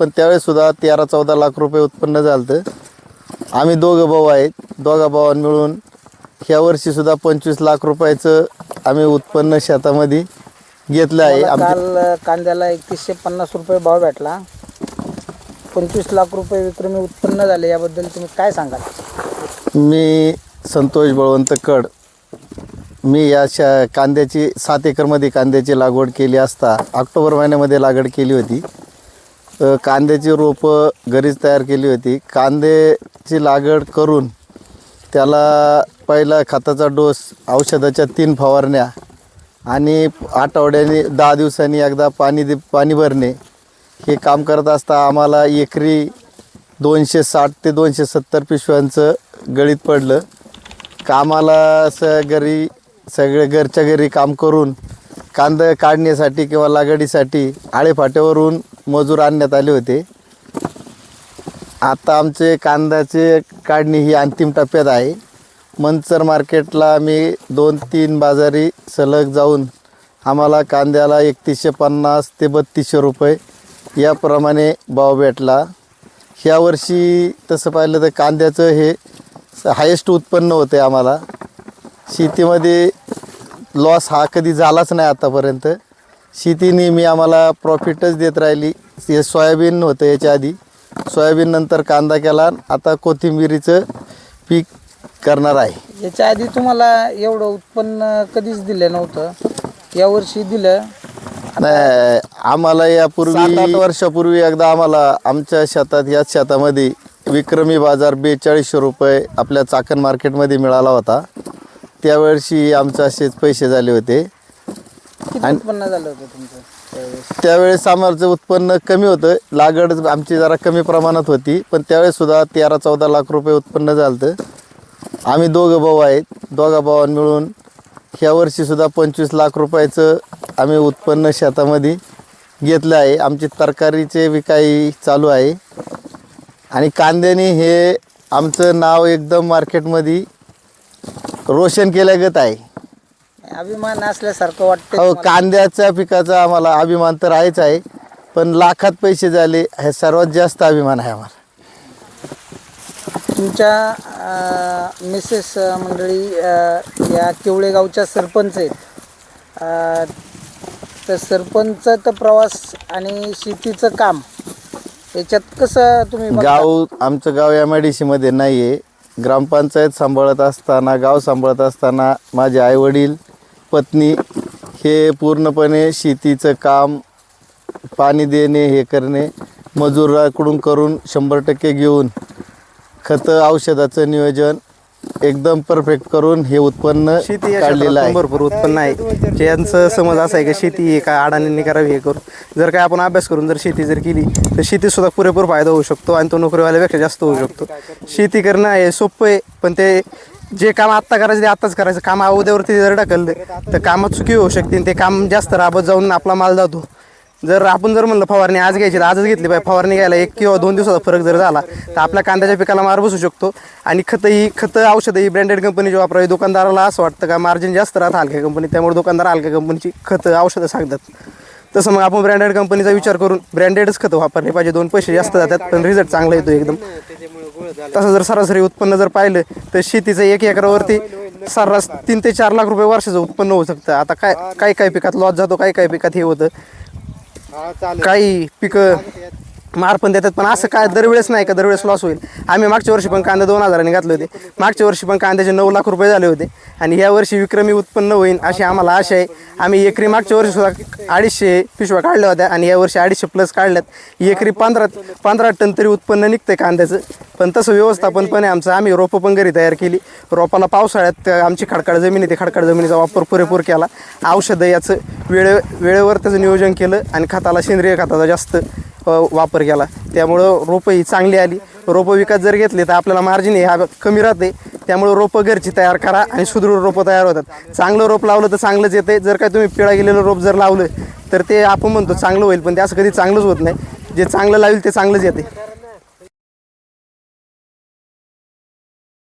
पण त्यावेळेस सुद्धा तेरा चौदा लाख रुपये उत्पन्न झालं आम्ही दोघं भाऊ आहेत. दोघा भावां मिळून ह्या वर्षी सुद्धा पंचवीस लाख रुपयाचं आम्ही उत्पन्न शेतामध्ये घेतलं आहे. मला आमच्या काल अ, कांद्याला एकतीसशे पन्नास रुपये भाव भेटला. पंचवीस लाख रुपये विक्रमी उत्पन्न झाले. याबद्दल तुम्ही काय सांगाल? मी संतोष बळवंत कड. मी या शा कांद्याची सात एकरमध्ये कांद्याची लागवड केली असता ऑक्टोबर महिन्यामध्ये लागवड केली होती. अ, कांद्याची रोपं घरीच तयार केली होती. कांद्याची लागवड करून त्याला पहिला खताचा डोस औषधाच्या तीन फवारण्या आणि आठवड्याने दहा दिवसांनी एकदा पाणी दे पाणी भरणे. हे काम करत असता आम्हाला एकरी दोनशे साठ ते दोनशे सत्तर पिशव्यांचं गळीत पडलं. कामाला असं घरी सगळे घरच्या घरी काम करून कांदे काढण्यासाठी किंवा लागवडीसाठी आळेफाट्यावरून मजूर आणण्यात आले होते. आता आमचे कांद्याचे काढणी ही अंतिम टप्प्यात आहे. मंचर मार्केटला आम्ही दोन तीन बाजारी सलग जाऊन आम्हाला कांद्याला एकतीसशे पन्नास ते बत्तीसशे रुपये याप्रमाणे भाव भेटला. ह्या वर्षी तसं पाहिलं तर कांद्याचं हे हायेस्ट उत्पन्न होते आम्हाला. शेतीमध्ये लॉस हा कधी झालाच नाही आतापर्यंत. शेती नेहमी आम्हाला प्रॉफिटच देत राहिली. हे सोयाबीन होतं याच्या आधी. सोयाबीन नंतर कांदा केला. आता कोथिंबिरीचं पीक करणार आहे. याच्या आधी तुम्हाला एवढं उत्पन्न कधीच दिलं नव्हतं. यावर्षी दिलं. नाही आम्हाला यापूर्वी आठ वर्षापूर्वी एकदा आम्हाला आमच्या शेतात याच शेतामध्ये विक्रमी बाजार बेचाळीसशे रुपये आपल्या चाकण मार्केटमध्ये मिळाला होता. त्यावर्षी आमचे असेच पैसे झाले होते. किती उत्पन्न झालं होतं तुमचं त्यावेळेस? त्यावेळेस आम्हाला उत्पन्न कमी होतं. लागवड आमची जरा कमी प्रमाणात होती. पण त्यावेळेस सुद्धा तेरा चौदा लाख रुपये उत्पन्न झालं होतं आम्ही दोघं भाऊ आहेत. दोघा भावां मिळून ह्या वर्षी सुद्धा पंचवीस लाख रुपयाचं आम्ही उत्पन्न शेतामध्ये घेतलं आहे. आमची तरकारीचे काही चालू आहे. आणि कांद्याने हे आमचं नाव एकदम मार्केटमध्ये रोशन केल्यागत आहे अभिमान असल्यासारखं वाटतं हो कांद्याच्या पिकाचा आम्हाला अभिमान तर आहेच आहे पण लाखात पैसे झाले हे सर्वात जास्त अभिमान आहे आम्हाला. तुमच्या अ, मिसेस मंडळी अ, या केवळे गावच्या सरपंच आहेत. अ, तर सरपंच तर प्रवास आणि शेतीचं काम याच्यात कसं तुम्ही बघता? गाव आमचं गाव एम आय डी सीमध्ये नाही आहे ग्रामपंचायत सांभाळत असताना गाव सांभाळत असताना माझे आईवडील पत्नी हे पूर्णपणे शेतीचं काम पाणी देणे हे करणे मजुराकडून करून शंभर टक्के घेऊन खतं औषधाचं नियोजन एकदम परफेक्ट करून हे उत्पन्न शेती या काढलेलं आहे. भरपूर उत्पन्न आहे. ज्यांचं समज असं आहे की शेती हे काय अडाणींनी करावी हे करून. जर काय आपण अभ्यास करून जर शेती जर केली तर शेतीत सुद्धा पुरेपूर फायदा होऊ शकतो आणि तो नोकरीवाल्यापेक्षा जास्त होऊ शकतो. शेती करणं हे सोपं आहे पण ते जे काम आत्ता करायचं ते आत्ताच करायचं. काम उद्यावरती जर ढकललं तर कामात चुकी होऊ शकते आणि ते काम जास्त राबत जाऊन आपला माल जातो. जर आपण जर म्हणलं फवारणी आज घ्यायची तर आजच घेतली पाहिजे. फवारणी घ्यायला एक किंवा दोन दिवसाचा फरक जर झाला तर आपल्या कांद्याच्या पिकाला मार बसू शकतो. आणि खतं ही खतं औषधं ही ब्रँडेड कंपनीची वापरावी दुकानदाराला असं वाटतं का मार्जिन जास्त राहतं हलक्या कंपनी त्यामुळे दुकानदार हलक्या कंपनीची खतं औषधं सांगतात. तसं मग आपण ब्रँडेड कंपनीचा विचार करून ब्रँडेडच खतं वापरले पाहिजे. दोन पैसे जास्त जातात पण रिझल्ट चांगला येतो एकदम. तसं जर सरासरी उत्पन्न जर पाहिलं तर शेतीचं एक एकरावरती सर्रास तीन ते चार लाख रुपये वर्षाचं उत्पन्न होऊ शकतं. आता काय काय काय पिकात लॉस जातो काही काही पिकात हे होतं. काही पिकं. मार पण देतात पण असं काय दरवेळेस नाही का दरवेळेस लॉस होईल. आम्ही मागच्या वर्षी पण कांदे दोन हजारांनी घातले होते. मागच्या वर्षी पण कांद्याचे नऊ लाख रुपये झाले होते. आणि या वर्षी विक्रमी उत्पन्न होईल अशी आम्हाला आशा आहे. आम्ही एकरी मागच्या वर्षी सुद्धा अडीचशे पिशव्या काढल्या होत्या आणि या वर्षी अडीचशे प्लस काढल्यात. एकरी पंधरा पंधरा टन तरी उत्पन्न निघतंय कांद्याचं. पण तसं व्यवस्थापन पण आहे आमचं आम्ही रोपं पण घरी तयार केली. रोपाला पावसाळ्यात आमची खडकाळ जमीन आहे ते खडकाळ जमिनीचा वापर पुरेपूर केला. औषधं याचं वेळे वेळेवर त्याचं नियोजन केलं आणि खताला सेंद्रिय खताचा जास्त वापर केला. त्यामुळं रोपं ही चांगली आली. रोपं विकत जर घेतली तर आपल्याला मार्जिन हे हा कमी राहते. त्यामुळं रोपं घरची तयार करा आणि सुदृढ रोपं तयार होतात. चांगलं रोप लावलं तर चांगलंच येते जर काय तुम्ही पिळा गेलेलं रोप जर लावलं तर ते आपण म्हणतो चांगलं होईल पण ते असं कधी चांगलंच होत नाही. जे चांगलं लावेल ते चांगलंच येते.